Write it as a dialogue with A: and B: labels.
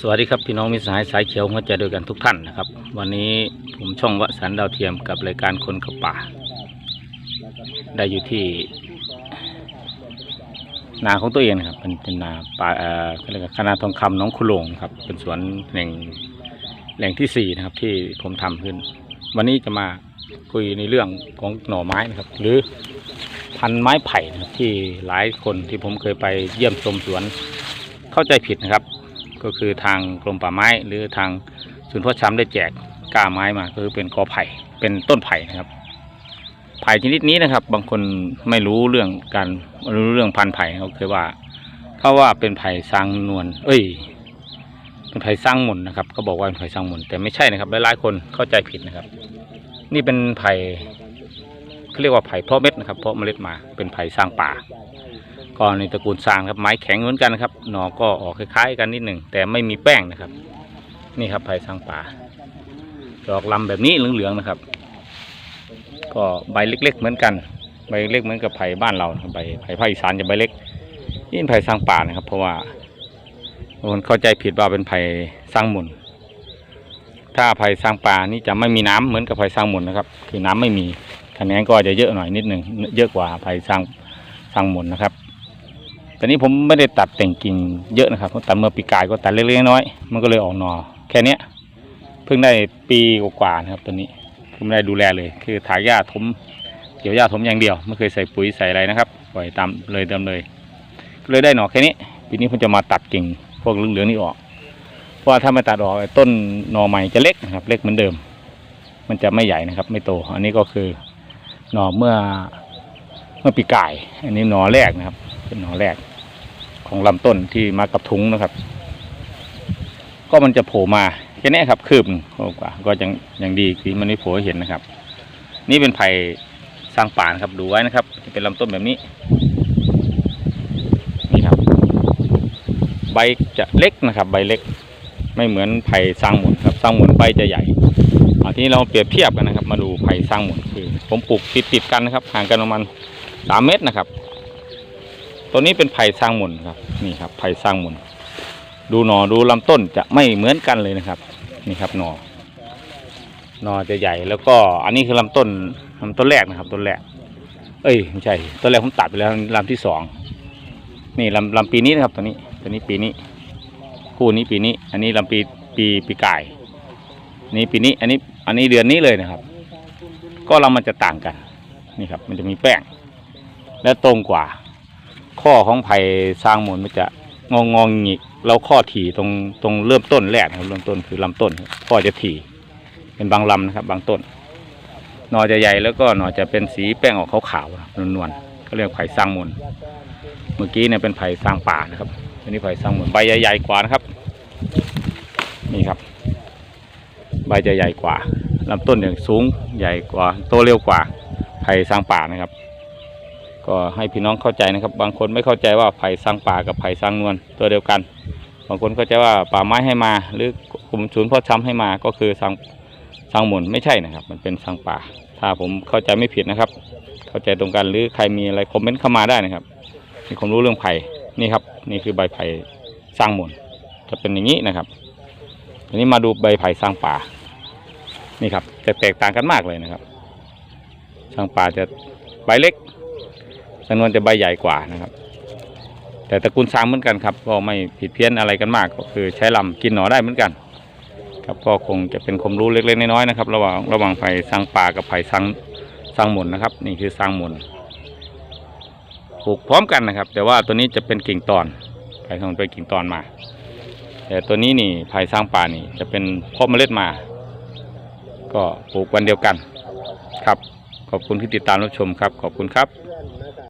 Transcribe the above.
A: สวัสดีครับพี่น้องมิสหายสายเขียวหัวใจเดียกันทุกท่านนะครับ วันนี้ผมช่องวสันดาวเทียมกับรายการคนกับป่า ได้อยู่ที่ นาของตัวเองนะครับเป็นเป็นนาป่าเอ่อเรียกว่าคณะทองคำหน้องคุโลงครับ เป็นสวนแหล่งแหล่งที่สี่นะครับ ที่ผมทำขึ้น วันนี้จะมาคุยในเรื่องของหน่อไม้นะครับ หรือพันไม้ไผ่นะครับที่หลายคนที่ผมเคยไปเยี่ยมชมสวนเข้าใจผิดนะครับ ก็คือทางกรมป่าไม้ หรือทางศูนย์พ่อช้ำได้แจกก้าไม้มาก็คือเป็นกอไผ่เป็นต้นไผ่นะครับไผ่ชนิดนี้นะครับ บางคนไม่รู้เรื่องการไม่รู้เรื่องพันธุ์ไผ่เขาเคยว่าเขาว่าเป็นไผ่สร้างนวลเอ้ย เป็นไผ่สร้างมุนนะครับเขาบอกว่าเป็นไผ่สร้างมุนแต่ไม่ใช่นะครับหลายๆคนเข้าใจผิดนะครับ นี่เป็นไผ่เขาเรียกว่าไผ่เพาะเม็ดนะครับเพาะเมล็ดมาเป็นไผ่สร้างป่า ก็ในตระกูลสางครับไม้แข็งเหมือนกันครับ หน่อก็ออกคล้ายๆ กันนิดหนึ่งแต่ไม่มีแป้งนะครับ นี่ครับไผ่สร้างป่าดอกลำแบบนี้เหลืองๆนะครับ ก็ใบเล็ก ๆ เหมือนกัน ใบเล็กเหมือนกับไผ่บ้านเราใบไผ่ภาคอีสานจะใบเล็กนี่เป็นไผ่สร้างป่านะครับ เพราะว่าคนเข้าใจผิดว่าเป็นไผ่สร้างมุนถ้าไผ่สร้างป่านี่จะไม่มีน้ำเหมือนกับไผ่สร้างมุนนะครับ คือน้ำไม่มีคะแนนก็จะเยอะหน่อยนิดหนึ่งเยอะกว่าไผ่สร้างสร้างมุนนะครับ แต่นี้ผมไม่ได้ตัดแต่งกิ่งเยอะนะครับตัดเมื่อปีกายก็ตัดเล็กๆน้อยๆมันก็เลยออกหนอแค่เนี้ยเพิ่งได้ปีกว่าๆนะครับตัวนี้คือไม่ได้ดูแลเลย คือถากหญ้าถมเกี่ยวหญ้าถมอย่างเดียวไม่เคยใส่ปุ๋ยใส่อะไรนะครับปล่อยตามเลยเดิมเลย ก็เลยได้หนอแค่นี้ปีนี้ผมจะมาตัดกิ่งพวกเหลืองๆนี่ออก เพราะว่าถ้าไม่ตัดออกต้นหนอใหม่จะเล็กนะครับ เล็กเหมือนเดิม มันจะไม่ใหญ่นะครับ ไม่โต อันนี้ก็คือหนอเมื่อเมื่อปีกาย อันนี้หนอแรกนะครับ เป็นหนอแรก ของลำต้นที่มากับถุงนะครับ ก็มันจะโผล่มาแค่นี้ครับคืบกว่าก็ยังยังดีที่มันไม่โผล่เห็นนะครับ นี่เป็นไผ่สร้างป่านครับดูไว้นะครับจะเป็นลำต้นแบบนี้นี่ครับ ใบจะเล็กนะครับ ใบเล็ก ไม่เหมือนไผ่สร้างหมุนครับสร้างหมุนใบจะใหญ่เอาทีนี้เราเปรียบเทียบกันนะครับ มาดูไผ่สร้างหมุนคือ ผมปลูกติดติดกันนะครับห่างกันประมาณสามเมตรนะครับ ตัวนี้เป็นไผ่สร้างหมุนครับ นี่ครับไผ่สร้างหมุน ดูหนอดูลำต้นจะไม่เหมือนกันเลยนะครับ นี่ครับหนอหนอจะใหญ่แล้วก็อันนี้คือลำต้นลำต้นแรกนะครับ ต้นแรก เอ้ยไม่ใช่ต้นแรกผมตัดไปแล้วลำที่สองนี่ลำลำปีนี้นะครับตัวนี้ตัวนี้ปีนี้ คู่นี้ปีนี้ อันนี้ลำปีปีปีกายนี่ปีนี้อันนี้อันนี้เดือนนี้เลยนะครับ ก็เรามันจะต่างกัน นี่ครับ มันจะมีแป้ง และตรงกว่า ข้อของไผ่สร้างมุนมันจะงองงองหงิกแล้วข้อถี่ตรงตรงเริ่มต้นแรกครับเริ่มต้นคือลำต้นข้อจะถี่ เป็นบางลำนะครับ บางต้นหนอจะใหญ่แล้วก็หนอจะเป็นสีแป้งออกขาวๆนวลๆก็เรียกไผ่สร้างมุนเมื่อกี้เนี่ยเป็นไผ่สร้างป่านะครับอันนี้ไผ่สร้างมุนใบใหญ่ๆกว่านะครับ นี่ครับ ใบจะใหญ่กว่าลำต้นอย่างสูงใหญ่กว่าโตเร็วกว่าไผ่สร้างป่านะครับ ก็ให้พี่น้องเข้าใจนะครับ บางคนไม่เข้าใจว่าไผ่สร้างป่ากับไผ่สร้างนวลตัวเดียวกัน บางคนเข้าใจว่าป่าไม้ให้มา หรือกลุ่มศูนย์เพ่อช้ำให้มาก็คือสร้างสร้างหมุนไม่ใช่นะครับ มันเป็นสร้างป่า ถ้าผมเข้าใจไม่ผิดนะครับ เข้าใจตรงกันหรือใครมีอะไรคอมเมนต์เข้ามาได้นะครับมีความรู้เรื่องไผ่นี่ครับ นี่คือใบไผ่สร้างหมุนจะเป็นอย่างนี้นะครับทีนี้มาดูใบไผ่สร้างป่า นี่ครับจะแตกต่างกันมากเลยนะครับ สร้างป่าจะใบเล็ก จำนวนจะใบใหญ่กว่านะครับ แต่ตระกูลซางเหมือนกันครับก็ไม่ผิดเพี้ยนอะไรกันมากก็คือใช้ลำกินหนอได้เหมือนกันครับก็คงจะเป็นความรู้เล็กๆน้อยๆนะครับ ระหว่างระหว่างไผ่ซางป่ากับไผ่ซางซางหมุนนะครับ นี่คือซางหมุนปลูกพร้อมกันนะครับ แต่ว่าตัวนี้จะเป็นกิ่งตอนไผ่ซางหมุนเป็นกิ่งตอนมา แต่ตัวนี้นี่ไผ่ซางป่านี่ จะเป็นพาะเมล็ดมา ก็ปลูกวันเดียวกันครับ ขอบคุณที่ติดตามรับชมครับ ขอบคุณครับ